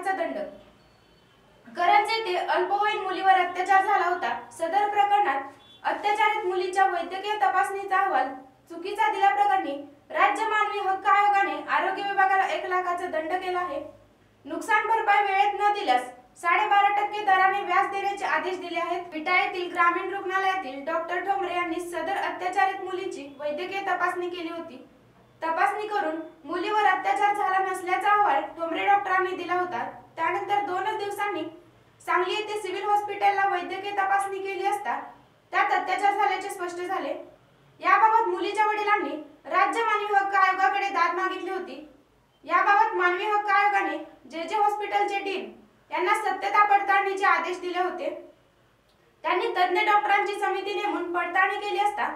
लाखांचा दंड. करंज येथे अल्पवयीन मुलीवर अत्याचार झाला होता. सदर प्रकरणात अत्याचारित मुलीच्या वैद्यकीय तपासणीचा अहवाल चुकीचा दिल्याप्रकरणी राज्य मानवी हक्क आयोगाने आरोग्य विभागाला एक लाखाचा दंड केला आहे. नुकसान भरपाई वेळेत न दिल्यास साडेबारा टक्के दराने व्याज देण्याचे आदेश दिले आहेत. विटा येथील ग्रामीण रुग्णालयातील डॉक्टर ठोंबरे यांनी सदर अत्याचारित मुलीची वैद्यकीय तपासणी केली होती. तपासणी करून मुलीवर अत्याचार झाला नसल्याचा अहवाल ठोंबरे डॉक्टरांनी दिला होता. त्यानंतर दोनच दिवसांनी सांगली येथे सिव्हिल हॉस्पिटलला वैद्यकीय तपासणी केली असता त्यात अत्याचार झाल्याचे स्पष्ट झाले. याबाबत मुलीच्या वडिलांनी राज्य मानवी हक्क आयोगाकडे दाद मागितली होती. याबाबत मानवी हक्क आयोगाने जे जे हॉस्पिटलचे डीन यांना सत्यता पडताळणीचे आदेश दिले होते. त्यांनी तज्ज्ञ डॉक्टरांची समिती नेमून पडताळणी केली असता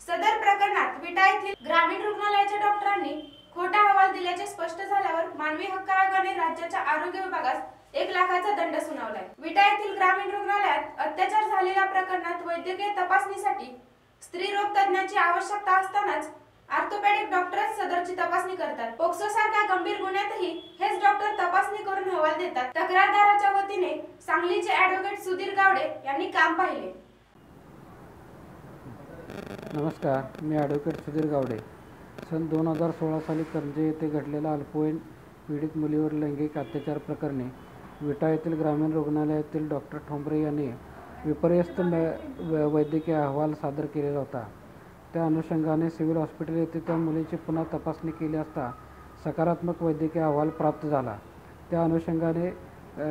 सदर प्रकरणात विटा येथील ग्रामीण रुग्णालयाच्या डॉक्टरांनी खोटा अहवाल दिल्याचे स्पष्ट झाल्यावर मानवी हक्क आयोगाने राज्याच्या आरोग्य विभागास एक लाखाचा दंड सुनावलाय. विटा येथील ग्रामीण रुग्णालयात अत्याचार झालेल्या प्रकरणात वैद्यकीय तपासणीसाठी स्त्री रोग तज्ञाची आवश्यकता असतानाच आर्थोपॅडिक डॉक्टरच सदरची तपासणी करतात. पोक्सो सारख्या गंभीर गुन्ह्यातही हेच डॉक्टर तपासणी करून अहवाल देतात. तक्रारदाराच्या वतीने सांगलीचे ऍडव्होकेट सुधीर गावडे यांनी काम पाहिले. नमस्कार मी ॲडव्होकेट सुधीर गावडे. सन दोन हजार सोळा साली करंजे येथे घडलेल्या अल्पवयीन पीडित मुलीवर लैंगिक अत्याचार प्रकरणी विटा येथील ग्रामीण रुग्णालयातील डॉक्टर ठोंबरे यांनी विपर्यस्त मे वै- वैद्यकीय अहवाल सादर केलेला होता. त्या अनुषंगाने सिव्हिल हॉस्पिटल येथे त्या मुलीची पुन्हा तपासणी केली असता सकारात्मक वैद्यकीय अहवाल प्राप्त झाला. त्या अनुषंगाने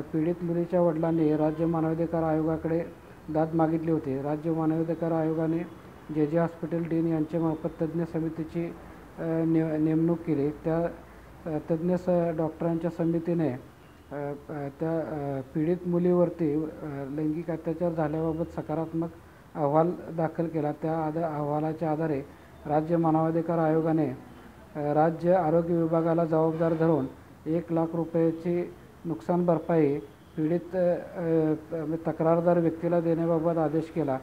पीडित मुलीच्या वडिलांनी राज्य मानवाधिकार आयोगाकडे दाद मागितली होती. राज्य मानवाधिकार आयोगाने जे जे हॉस्पिटल डीन यांच्यामार्फत तज्ज्ञ समितीची ने नेमणूक केली त्या तज्ज्ञ स डॉक्टरांच्या समितीने त्या पीडित मुलीवरती लैंगिक अत्याचार झाल्याबाबत सकारात्मक अहवाल दाखल केला. त्या आधा अहवालाच्या आधारे राज्य मानवाधिकार आयोगाने राज्य आरोग्य विभागाला जबाबदार धरून एक लाख रुपयाची नुकसान भरपाई पीडित तक्रारदार व्यक्तीला देण्याबाबत आदेश केला.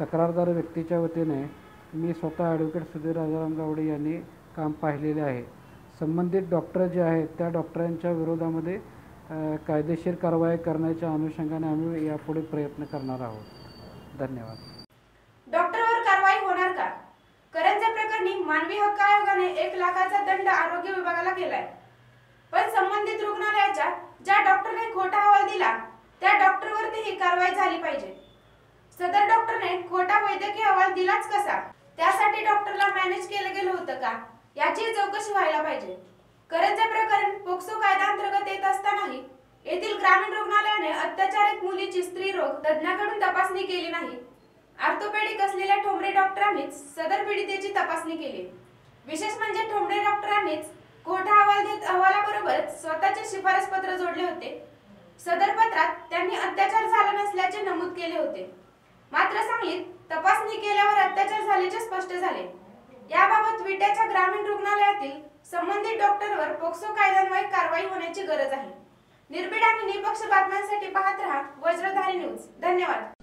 तक्रारदार व्यक्तीच्या वतीने मी स्वतः ॲडव्होकेट सुधीर राजाराम गावडे यांनी काम पाहिलेले आहे. संबंधित डॉक्टर जे आहेत त्या डॉक्टरांच्या विरोधामध्ये कायदेशीर कारवाई करण्याच्या अनुषंगाने आम्ही यापुढे प्रयत्न करणार आहोत. धन्यवाद. डॉक्टरवर कारवाई होणार का? करंजा प्रकरणी मानवी हक्क आयोगाने एक लाखाचा दंड आरोग्य विभागाला केलाय. पण संबंधित रुग्णालयाच्या ज्या डॉक्टरने खोटा अहवाल दिला त्या डॉक्टरवरती ही कारवाई झाली पाहिजे. सदर डॉक्टरने खोटा वैद्यकीय अहवाल दिलाच कसा? त्यासाठी डॉक्टरला मॅनेज केलं गेलं होतं का? याची चौकशी व्हायला पाहिजे. करंजा प्रकरण पोक्सो कायदा अंतर्गत येत असतानाही येथील ग्रामीण रुग्णालयाने अत्याचारित मुलीची स्त्री रोग तज्ञाकडून तपासणी केली नाही. ऑर्थोपेडिक असलेल्या ठोंबरे डॉक्टरांनीच सदर पीडितेची तपासणी केली. विशेष म्हणजे ठोंबरे डॉक्टरांनीच खोटा अहवाल देत अहवालाबरोबरच स्वतःचे शिफारस पत्र जोडले होते. सदर पत्रात त्यांनी अत्याचार झाला नसल्याचे नमूद केले होते. मात्र सांगलीत तपासणी केल्यावर अत्याचार झाल्याचे स्पष्ट झाले. याबाबत विट्याच्या ग्रामीण रुग्णालयातील संबंधित डॉक्टरवर पोक्सो कायद्यान्वये कारवाई होण्याची गरज आहे. निर्भीड आणि निपक्ष बातम्यांसाठी पाहत रहा वज्रधारी न्यूज. धन्यवाद.